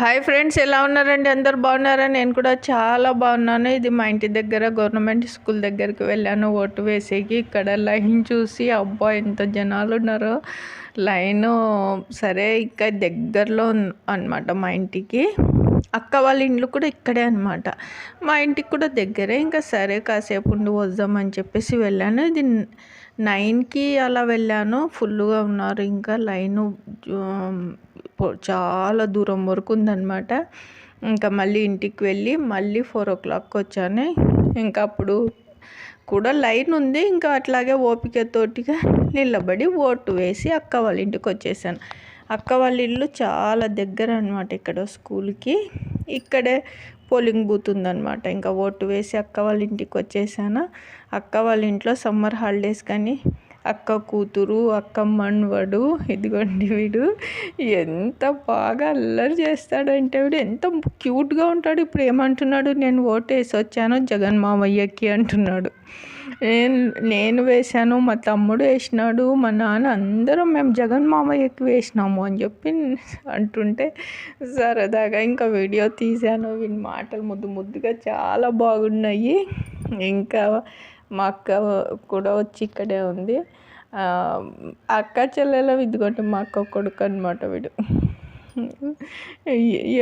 Hi friends ఎలా ఉన్నారండి? అందరు బాగున్నారా? నేను కూడా చాలా బాగున్నాను. ఇది మా ఇంటి దగ్గర గవర్నమెంట్ స్కూల్ దగ్గరికి వెళ్ళాను. ఓటు వేసేకి ఇక్కడ లైన్ చూసి అబ్బా ఎంత జనాలు ఉన్నారో. లైన్ సరే ఇక్కడ దగ్గరలో అనమాట మా ఇంటికి. అక్క వాళ్ళ ఇండ్లు కూడా ఇక్కడే అనమాట మా ఇంటికి కూడా దగ్గరే. ఇంకా సరే కాసేపు ఉండి వద్దామని చెప్పేసి వెళ్ళాను. ఇది నైన్కి అలా వెళ్ళాను. ఫుల్గా ఉన్నారు. ఇంకా లైను చాలా దూరం వరకు ఉందన్నమాట. ఇంకా మళ్ళీ ఇంటికి వెళ్ళి మళ్ళీ ఫోర్ ఓ క్లాక్కి వచ్చాను. ఇంకా అప్పుడు కూడా లైన్ ఉంది. ఇంకా అట్లాగే ఓపికతోటిగా నిలబడి ఓటు వేసి అక్క వాళ్ళ ఇంటికి వచ్చేసాను. అక్క వాళ్ళ ఇల్లు చాలా దగ్గర అనమాట ఇక్కడ స్కూల్కి. ఇక్కడే పోలింగ్ బూత్ ఉందన్నమాట. ఇంకా ఓటు వేసి అక్క వాళ్ళ ఇంటికి వచ్చేసాను. అక్క వాళ్ళ ఇంట్లో సమ్మర్ హాలిడేస్ కానీ అక్క కూతురు అక్క మన్వడు ఇదిగోండి వీడు. ఎంత బాగా అల్లరి చేస్తాడంటే వీడు ఎంత క్యూట్గా ఉంటాడు. ఇప్పుడు ఏమంటున్నాడు నేను ఓటు వేసి వచ్చాను జగన్ మామయ్యకి అంటున్నాడు. నేను నేను వేశాను మా తమ్ముడు వేసినాడు మా నాన్న అందరం మేము జగన్ మామయ్యకి వేసినాము అని చెప్పి అంటుంటే సరదాగా ఇంకా వీడియో తీశాను వీని మాటలు ముద్దు ముద్దుగా చాలా బాగున్నాయి. ఇంకా మా అక్క కూడా వచ్చి ఇక్కడే ఉంది. అక్క చెల్లెల ఇదిగోండి మా అక్క కొడుకు అనమాట వీడు.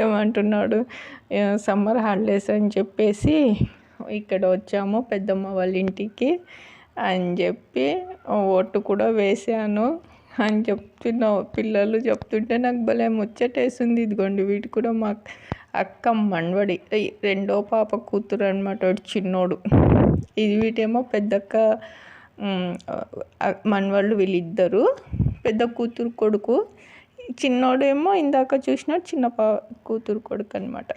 ఏమంటున్నాడు? సమ్మర్ హాలిడేస్ అని చెప్పేసి ఇక్కడ వచ్చాము పెద్దమ్మ వాళ్ళ ఇంటికి అని చెప్పి ఓటు కూడా వేసాను అని చెప్తున్న. పిల్లలు చెప్తుంటే నాకు భలే ముచ్చటేసింది. ఇదిగోండి వీటి కూడా మా అక్క మండవడి రెండో పాప కూతురు అనమాట వాడు చిన్నోడు. ఇది వీటేమో పెద్దక్క ఉమ్, మనవాళ్ళు వీళ్ళిద్దరు. పెద్ద కూతురు కొడుకు. చిన్నోడేమో ఇందాక చూసిన చిన్న పా కూతురు కొడుకు అనమాట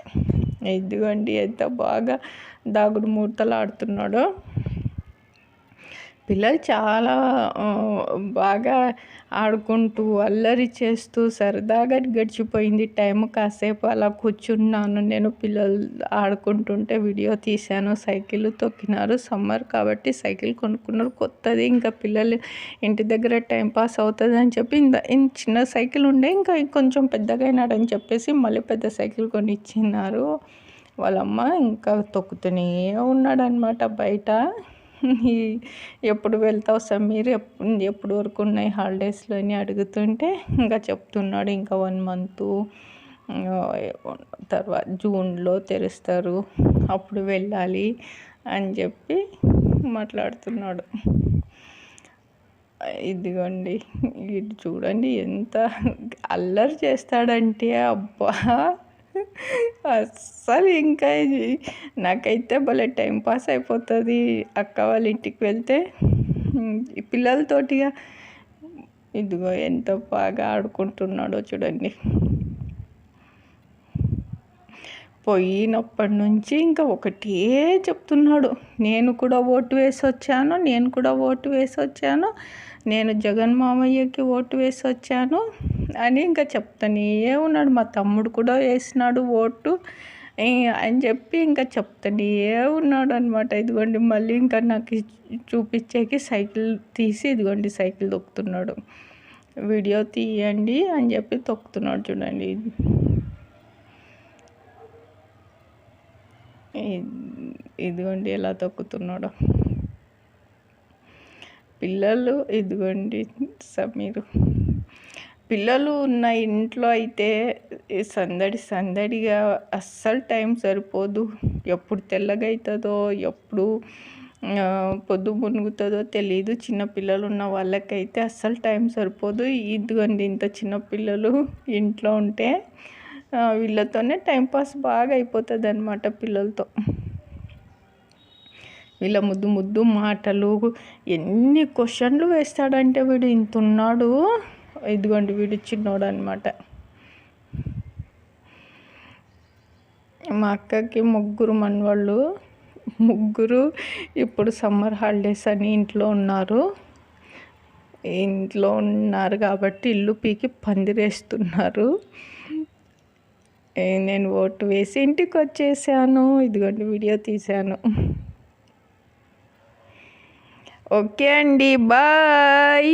ఇదిగోండి ఎంత బాగా దాగుడు మూతలు ఆడుతున్నాడో. పిల్లలు చాలా బాగా ఆడుకుంటూ అల్లరి చేస్తూ సరదాగా గడిచిపోయింది. టైం కాసేపు అలా కూర్చున్నాను. నేను పిల్లలు ఆడుకుంటుంటే వీడియో తీశాను. సైకిల్ తొక్కినారు సమ్మర్ కాబట్టి సైకిల్ కొనుక్కున్నారు. కొత్తది. ఇంకా పిల్లలు ఇంటి దగ్గర టైం పాస్ అవుతుంది అని చెప్పి ఇంత చిన్న సైకిల్ ఉండే ఇంకా కొంచెం పెద్దగా అయినాడని చెప్పేసి మళ్ళీ పెద్ద సైకిల్ కొని ఇచ్చినారు వాళ్ళమ్మ ఇంకా తొక్కుతూనే ఉన్నాడనమాట బయట. ఎప్పుడు వెళ్తావు సమీర్ ఎప్పుడు ఎప్పుడు వరకు ఉన్నాయి హాలిడేస్లో అని అడుగుతుంటే ఇంకా చెప్తున్నాడు. ఇంకా వన్ మంత్ తర్వాత జూన్లో తెరుస్తారు. అప్పుడు వెళ్ళాలి అని చెప్పి మాట్లాడుతున్నాడు. ఇదిగోండి ఇది చూడండి ఎంత అల్లరి చేస్తాడంటే అబ్బా! అస్సలు ఇంకా ఇది నాకైతే భలే టైం పాస్ అయిపోతుంది. అక్క వాళ్ళ ఇంటికి వెళ్తే ఈ పిల్లలతోటిగా ఇదిగో ఎంత బాగా ఆడుకుంటున్నాడో చూడండి. పోయినప్పటి నుంచి ఇంకా ఒకటే చెప్తున్నాడు. నేను కూడా ఓటు వేసి వచ్చాను నేను కూడా ఓటు వేసి వచ్చాను నేను జగన్ మామయ్యకి ఓటు వేసి వచ్చాను. అని ఇంకా చెప్తానే. ఉన్నాడు మా తమ్ముడు కూడా వేసినాడు ఓటు. అని చెప్పి ఇంకా చెప్తానే. ఉన్నాడు అనమాట ఇదిగోండి మళ్ళీ ఇంకా నాకు చూపించేకి సైకిల్ తీసి ఇదిగోండి సైకిల్ తొక్కుతున్నాడు. వీడియో తీయండి అని చెప్పి తొక్కుతున్నాడు చూడండి. ఇదిగోండి ఎలా తొక్కుతున్నాడో. పిల్లలు ఇదిగోండి సమీరు పిల్లలు ఉన్న ఇంట్లో అయితే సందడి సందడిగా అస్సలు టైం సరిపోదు. ఎప్పుడు తెల్లగా అవుతుందో ఎప్పుడు పొద్దు మునుగుతుందో తెలియదు చిన్న పిల్లలు ఉన్న వాళ్ళకైతే అస్సలు టైం సరిపోదు. ఇదిగోండి ఇంత చిన్న పిల్లలు ఇంట్లో ఉంటే వీళ్ళతోనే టైంపాస్ బాగా అయిపోతుంది అనమాట పిల్లలతో. వీళ్ళ ముద్దు ముద్దు మాటలు ఎన్ని క్వశ్చన్లు వేస్తాడంటే వీడు ఇంత ఉన్నాడు. ఇదిగోండి వీడు చిన్నోడు అనమాట మా అక్కకి ముగ్గురు మనవాళ్ళు. ముగ్గురు ఇప్పుడు సమ్మర్ హాలిడేస్ అని ఇంట్లో ఉన్నారు. ఇంట్లో ఉన్నారు కాబట్టి ఇల్లు పీకి పందిరేస్తున్నారు. నేను ఓటు వేసి ఇంటికి వచ్చేసాను. ఇదిగోండి వీడియో తీశాను. ఓకే అండి బాయ్.